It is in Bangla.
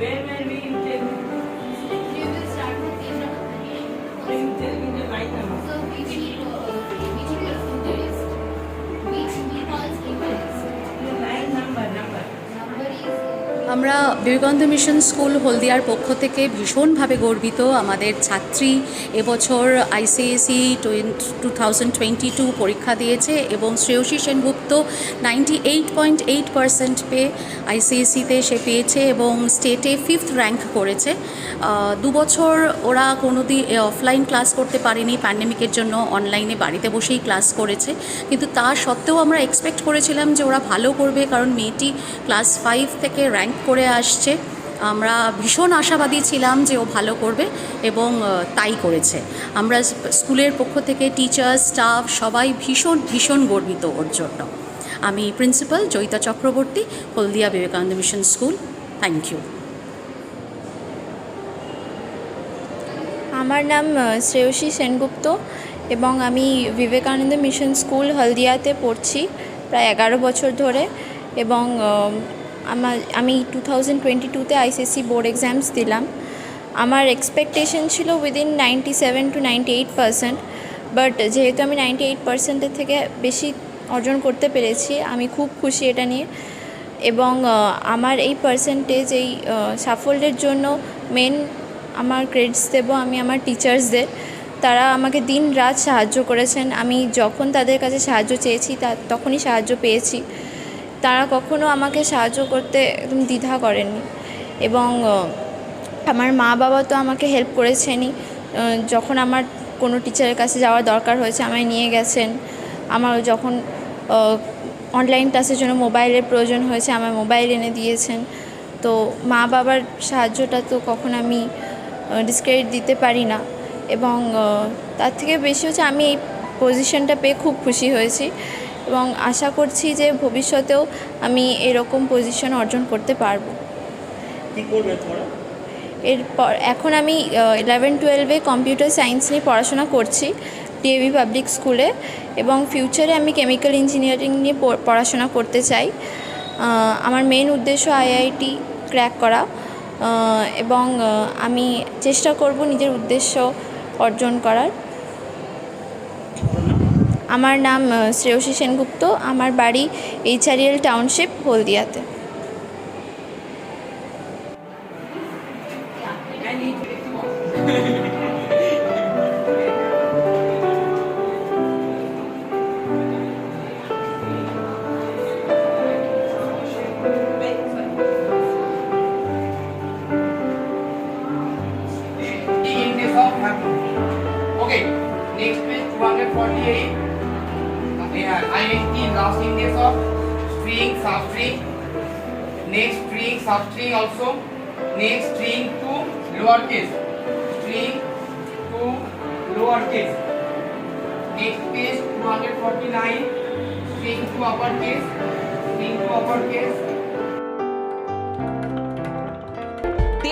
Where were we আমরা বিবেকানন্দ মিশন স্কুল হলদিয়ার পক্ষ থেকে ভীষণভাবে গর্বিত আমাদের ছাত্রী এবছর ICSE two thousand twenty two পরীক্ষা দিয়েছে এবং Shreyasi Sengupta ninety eight point eight percent পেয়ে আইসিএসিতে সে পেয়েছে এবং স্টেটে ফিফথ র্যাঙ্ক করেছে। দু বছর ওরা কোনো দিন অফলাইন ক্লাস করতে পারেনি প্যান্ডেমিকের জন্য অনলাইনে বাড়িতে বসেই ক্লাস করেছে। কিন্তু তা সত্ত্বেও আমরা এক্সপেক্ট করেছিলাম যে ওরা ভালো করবে, কারণ মেয়েটি ক্লাস ফাইভ থেকে র্যাঙ্ক করে আসছে। আমরা ভীষণ আশাবাদী ছিলাম যে ও ভালো করবে এবং তাই করেছে। আমরা স্কুলের পক্ষ থেকে টিচার স্টাফ সবাই ভীষণ ভীষণ গর্বিত ওর জন্য। আমি principal Joyita Chakraborty, Haldia Vivekananda mission school thank you আমার নাম শ্রেয়সী সেনগুপ্ত এবং আমি বিবেকানন্দ মিশন স্কুল হলদিয়াতে পড়ছি প্রায় এগারো বছর ধরে এবং আমার, আমি টু থাউজেন্ড টোয়েন্টি টুতে আইসিএসসি বোর্ড এক্সামস দিলাম। আমার এক্সপেকটেশন ছিল within ninety seven to ninety eight percent but যেহেতু আমি নাইনটি এইট পার্সেন্টের থেকে বেশি অর্জন করতে পেরেছি, আমি খুব খুশি এটা নিয়ে। এবং আমার এই পার্সেন্টেজ এই সাফল্যের জন্য মেন আমার ক্রেডিটস দেবো আমি আমার টিচার্সদের তারা আমাকে দিন রাত সাহায্য করেছেন। আমি যখন তাদের কাছে সাহায্য চেয়েছি, তা, তখনই সাহায্য পেয়েছি। তারা কখনো আমাকে সাহায্য করতে একদম দ্বিধা করেননি এবং আমার মা বাবা তো আমাকে হেল্প করেছেনই। যখন আমার কোনো টিচারের কাছে যাওয়ার দরকার হয়েছে, আমায় নিয়ে গেছেন। আমার যখন অনলাইন ক্লাসের জন্য মোবাইলের প্রয়োজন হয়েছে আমার মোবাইল এনে দিয়েছেন। তো মা বাবার সাহায্যটা তো কখন আমি ডিসক্রেডিট দিতে পারি না। এবং তার থেকে বেশি হচ্ছে আমি এই পজিশনটা পেয়ে খুব খুশি হয়েছি। এবং আশা করছি যে ভবিষ্যতেও আমি এরকম পজিশন অর্জন করতে পারব। এরপর এখন আমি ইলেভেন টুয়েলভে কম্পিউটার সায়েন্স নিয়ে পড়াশোনা করছি ডিএভি পাবলিক স্কুলে এবং ফিউচারে আমি কেমিক্যাল ইঞ্জিনিয়ারিং নিয়ে পড়- পড়াশোনা করতে চাই। আমার মেন উদ্দেশ্য আইআইটি ক্র্যাক করা এবং আমি চেষ্টা করব নিজের উদ্দেশ্য অর্জন করার। আমার নাম শ্রেয়সী সেনগুপ্ত আমার বাড়ি এইচআরএল টাউনশিপ হলদিয়াতে. Okay, next page 248. INT last in case of string, substring. Next string, substring also. Next string to lowercase. String to lowercase. Next page 249. String to uppercase. String to uppercase.